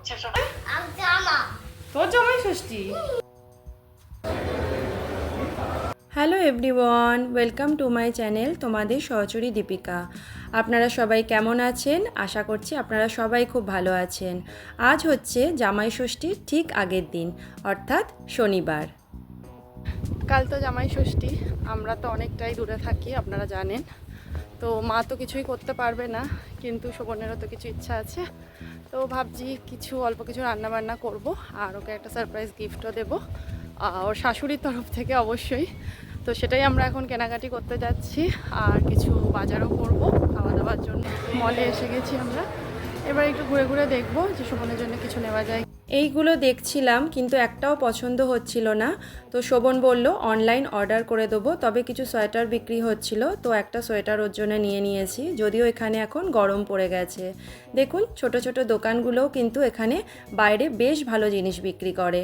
হচ্ছে জামা। তোর জামাই ষষ্ঠী? Hello everyone welcome to my channel তোমাদের সহচরী দীপিকা। আপনারা সবাই কেমন আছেন? আশা করছি আপনারা সবাই খুব ভালো আছেন। আজ হচ্ছে জামাই ষষ্ঠীর ঠিক আগের দিন অর্থাৎ শনিবার। কাল তো জামাই ষষ্ঠী আমরা তো অনেকটাই দূরে থাকি আপনারা জানেন। তো মা তো কিছুই করতে পারবে না, কিন্তু শোভনেরও তো কিছু ইচ্ছা আছে। তো ভাবছি কিছু অল্প কিছু রান্না বান্না করব, আর ওকে একটা সারপ্রাইজ গিফটও দেবো ওর শাশুড়ির তরফ থেকে অবশ্যই। তো সেটাই আমরা এখন কেনাকাটি করতে যাচ্ছি, আর কিছু বাজারও করব খাওয়া দাওয়ার জন্য মলে এসে গেছি আমরা। এবার একটু ঘুরে ঘুরে দেখব যে শোভনের জন্য কিছু নেওয়া যায়। এইগুলো দেখছিলাম কিন্তু একটাও পছন্দ হচ্ছিল না। তো শোভন বলল অনলাইন অর্ডার করে দেবো তবে কিছু সোয়েটার বিক্রি হচ্ছিল তো একটা সোয়েটার ওর জন্য নিয়ে নিয়েছি যদিও এখানে এখন গরম পড়ে গেছে। দেখুন ছোট ছোট দোকানগুলোও কিন্তু এখানে বাইরে বেশ ভালো জিনিস বিক্রি করে।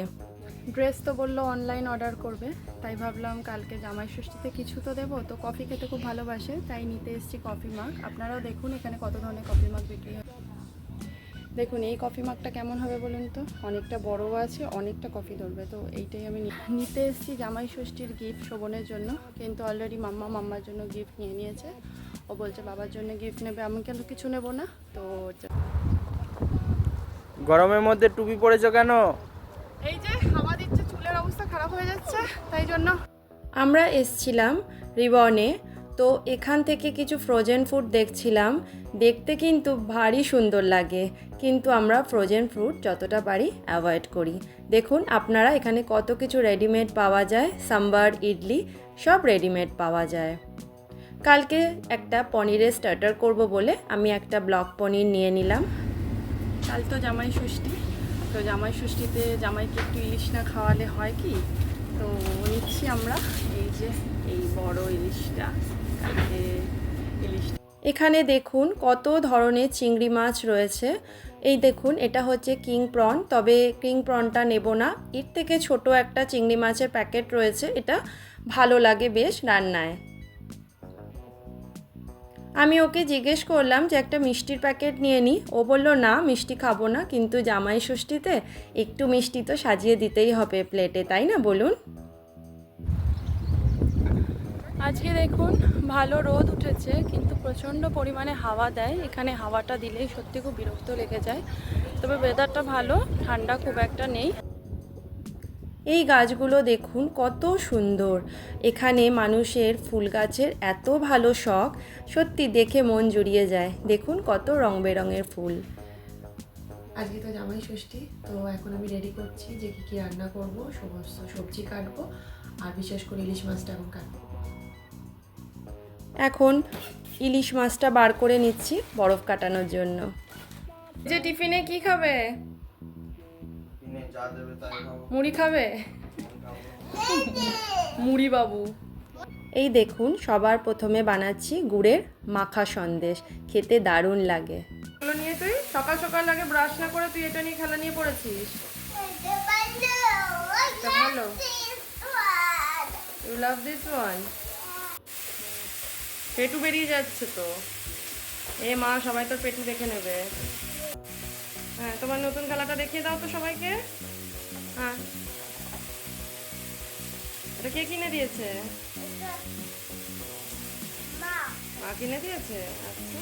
ড্রেস তো বলল অনলাইন অর্ডার করবে। তাই ভাবলাম কালকে জামাই ষষ্ঠীতে কিছু তো দেবো। তো কফি খেতে খুব ভালোবাসে তাই নিতে এসছি কফি মাগ। আপনারাও দেখুন এখানে কত ধরনের কফি মাগ বিক্রি হয়। দেখুন এই কফি মাগটা কেমন হবে বলুন তো? অনেকটা বড়ও আছে অনেকটা কফি ধরবে। তো এইটাই আমি নিতে এসেছি জামাই ষষ্ঠীর গিফট শোভনের জন্য। কিন্তু অলরেডি মাম্মা মাম্মার জন্য গিফট নিয়ে নিয়েছে। ও বলছে বাবার জন্য গিফট নেবে আমি কেন কিছু নেব না। তো গরমের মধ্যে টুপি পরেছো কেন? এই যে হাওয়া দিচ্ছে চুলের অবস্থা খারাপ হয়ে যাচ্ছে তাই জন্য। আমরা এসছিলাম রিবনে। তো এখান থেকে কিছু ফ্রোজেন ফুড দেখছিলাম। দেখতে কিন্তু ভারী সুন্দর লাগে, কিন্তু আমরা ফ্রোজেন ফ্রুট যতটা পারি অ্যাভয়েড করি। দেখুন, আপনারা এখানে কত কিছু রেডিমেড পাওয়া যায় সাম্বার ইডলি সব রেডিমেড পাওয়া যায়। কালকে একটা পনিরের স্টার্টার করব বলে আমি একটা ব্লক পনির নিয়ে নিলাম। কাল তো জামাই ষষ্ঠী, তো জামাই ষষ্ঠীতে জামাইকে একটু ইলিশ না খাওয়ালে হয় কি? তো নিচ্ছি আমরা, এই যে, এই বড় ইলিশটা। এখানে দেখুন কত ধরনের চিংড়ি মাছ রয়েছে। এই দেখুন, এটা হচ্ছে কিং প্রন, তবে কিং প্রনটা নেব না। এর থেকে ছোট একটা চিংড়ি মাছের প্যাকেট রয়েছে, এটা ভালো লাগে বেশ রান্নায়। আমি ওকে জিজ্ঞেস করলাম যে, একটা মিষ্টির প্যাকেট নিয়ে নিই ও বলল, না, মিষ্টি খাব না, কিন্তু জামাই ষষ্ঠীতে একটু মিষ্টি তো সাজিয়ে দিতেই হবে প্লেটে, তাই না বলুন? আজকে দেখুন, ভালো রোদ উঠেছে, কিন্তু প্রচণ্ড পরিমাণে হাওয়া দেয়। এখানে হাওয়াটা দিলেই সত্যি খুব বিরক্ত লেগে যায়। তবে ওয়েদারটা ভালো, ঠান্ডা খুব একটা নেই। এই গাছগুলো দেখুন, কত সুন্দর। এখানে মানুষের ফুল গাছের এত ভালো শখ, সত্যি দেখে মন জুড়িয়ে যায়। দেখুন কত রং বেরঙের ফুল। আজকে তো জামাই ষষ্ঠী, তো এখন আমি রেডি করছি যে কী কী রান্না করব সমস্ত সবজি কাটবো, আর বিশেষ করে ইলিশ মাছটা এখন কাটবো। এখন ইলিশ মাছটা বার করে নিচ্ছি বরফ কাটানোর জন্য। যে টিফিনে কি খাবে? মুড়ি খাবে? মুড়ি বাবু। এই দেখুন সবার প্রথমে বানাচ্ছি গুড়ের মাখা সন্দেশ। খেতে দারুণ লাগে। এগুলো নিয়ে তুই সকাল সকাল আগে ব্রাশ না করে তুই এটা নিয়ে খেলা নিয়ে পড়েছিস? এটা ভালো। ইউ লাভ দিস ওয়ান পেটু বেরিয়ে যাচ্ছে তো। এ মা, সবাই তোর পেটু দেখে নেবে। হ্যাঁ তোমার নতুন খেলাটা দেখিয়ে দাও তো সবাইকে। হ্যাঁ। এটা কে কিনে দিয়েছে? মা কিনে দিয়েছে? আচ্ছা।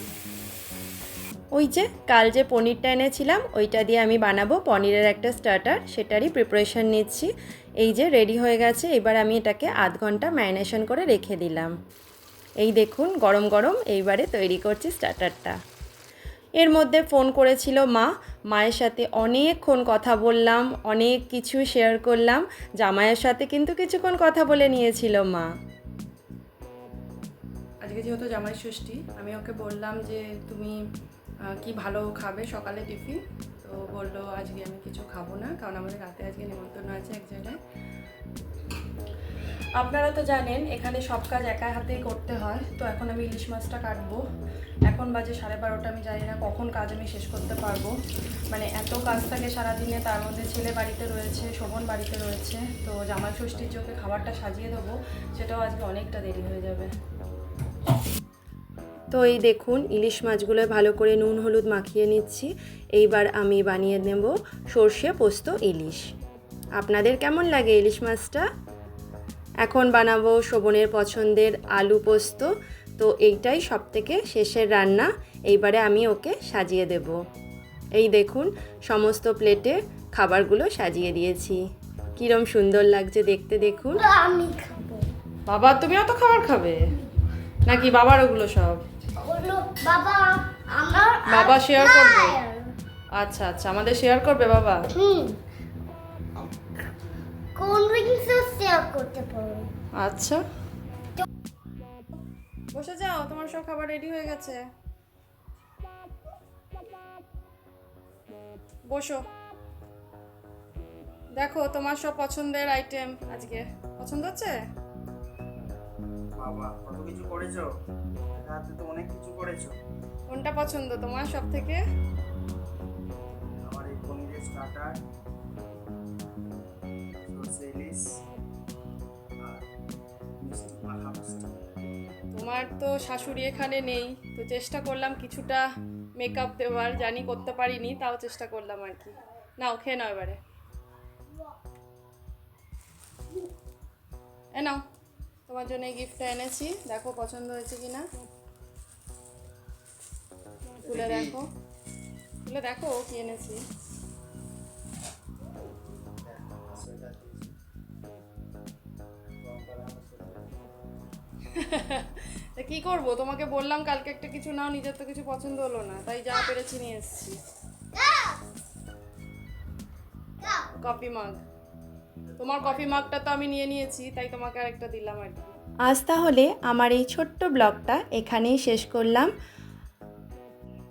ওই যে, কাল যে পনিরটা এনেছিলাম, ওইটা দিয়ে আমি বানাবো। পনিরের একটা স্টার্টার, সেটারই প্রিপারেশন নিচ্ছি। এই যে রেডি হয়ে গেছে। এবার আমি এটাকে আধ ঘণ্টা ম্যারিনেশন করে রেখে দিলাম। এই দেখুন, গরম গরম এইবারে তৈরি করছি স্টার্টারটা এর মধ্যে ফোন করেছিল মা, মায়ের সাথে অনেকক্ষণ কথা বললাম, অনেক কিছু শেয়ার করলাম, জামাইয়ের সাথে কিন্তু কিছুক্ষণ কথা বলে নিয়েছিল মা। আজকে যেহেতু জামাই ষষ্ঠী, আমি ওকে বললাম যে তুমি কি ভালো খাবে সকালে টিফিন? তো বলল, আজকে আমি কিছু খাব না, কারণ আমাদের রাতে আজকে নিমন্ত্রণ আছে এক জায়গায়। আপনারা তো জানেন, এখানে সব কাজ একা হাতেই করতে হয়। তো এখন আমি ইলিশ মাছটা কাটবো। এখন বাজে সাড়ে বারোটা, আমি জানি না কখন কাজ আমি শেষ করতে পারব। মানে এত কাজ থাকে সারাদিনে, তার মধ্যে ছেলে বাড়িতে রয়েছে, শোভন বাড়িতে রয়েছে। তো জামাই ষষ্ঠীর চোখে খাবারটা সাজিয়ে দেবো, সেটাও আজকে অনেকটা দেরি হয়ে যাবে। তো এই দেখুন, ইলিশ মাছগুলো ভালো করে নুন, হলুদ মাখিয়ে নিচ্ছি। এইবার আমি বানিয়ে নেব সর্ষে পোস্ত ইলিশ। আপনাদের কেমন লাগে ইলিশ মাছটা? এখন বানাবো শোভনের পছন্দের আলু পোস্ত। তো এইটাই সব থেকে শেষের রান্না। এইবারে আমি ওকে সাজিয়ে দেব। এই দেখুন সমস্ত প্লেটে খাবারগুলো সাজিয়ে দিয়েছি। কীরম সুন্দর লাগছে দেখতে দেখুন। আমি বাবা তুমি অত খাবার খাবে? নাকি বাবার ওগুলো সব? বাবা শেয়ার করবে? আচ্ছা আচ্ছা আমাদের শেয়ার করবে বাবা? হুম। কোন ড্রিঙ্কসও শেয়ার করতে পারো। আচ্ছা। বসে যাও তোমার সব খাবার রেডি হয়ে গেছে। বসো। দেখো তোমার সব পছন্দের আইটেম আজকে। পছন্দ হচ্ছে? বাবা কত কিছু করেছ? রাতে তো অনেক কিছু করেছ। কোনটা পছন্দ তোমার সব থেকে আমার এই পনিরের স্টার্টার তোমার তো শাশুড়ি এখানে নেই, তো চেষ্টা করলাম কিছুটা মেকআপ দেওয়ার, জানি করতে পারিনি, তাও চেষ্টা করলাম আর কি। নাও, খেয়ে নাও এবারে। এ নাও, তোমার জন্য এই গিফটটা এনেছি, দেখো পছন্দ হয়েছে কি না খুলে দেখো। খুলে দেখো ও কি এনেছি। কালে আমার সোয়েটার তা কি করব? তোমাকে বললাম কালকে একটা কিছু নাও, নিজের তো কিছু পছন্দ হলো না, তাই যা পেরেছি নিয়ে এসেছি। কফি মাগ তোমার কফি মাগটা তো আমি নিয়ে নিয়েছি, তাই তোমাকে আরেকটা দিলাম আর কি। আজ তাহলে আমার এই ছোট্ট ব্লগটা এখানেই শেষ করলাম।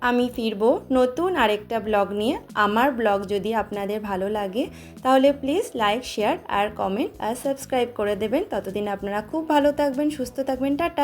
আমি ফিরব নতুন আরেকটা ব্লগ নিয়ে। আমার ব্লগ যদি আপনাদের ভালো লাগে, তাহলে প্লিজ লাইক, শেয়ার আর কমেন্ট আর সাবস্ক্রাইব করে দেবেন। ততদিন আপনারা খুব ভালো থাকবেন, সুস্থ থাকবেন, টাটা।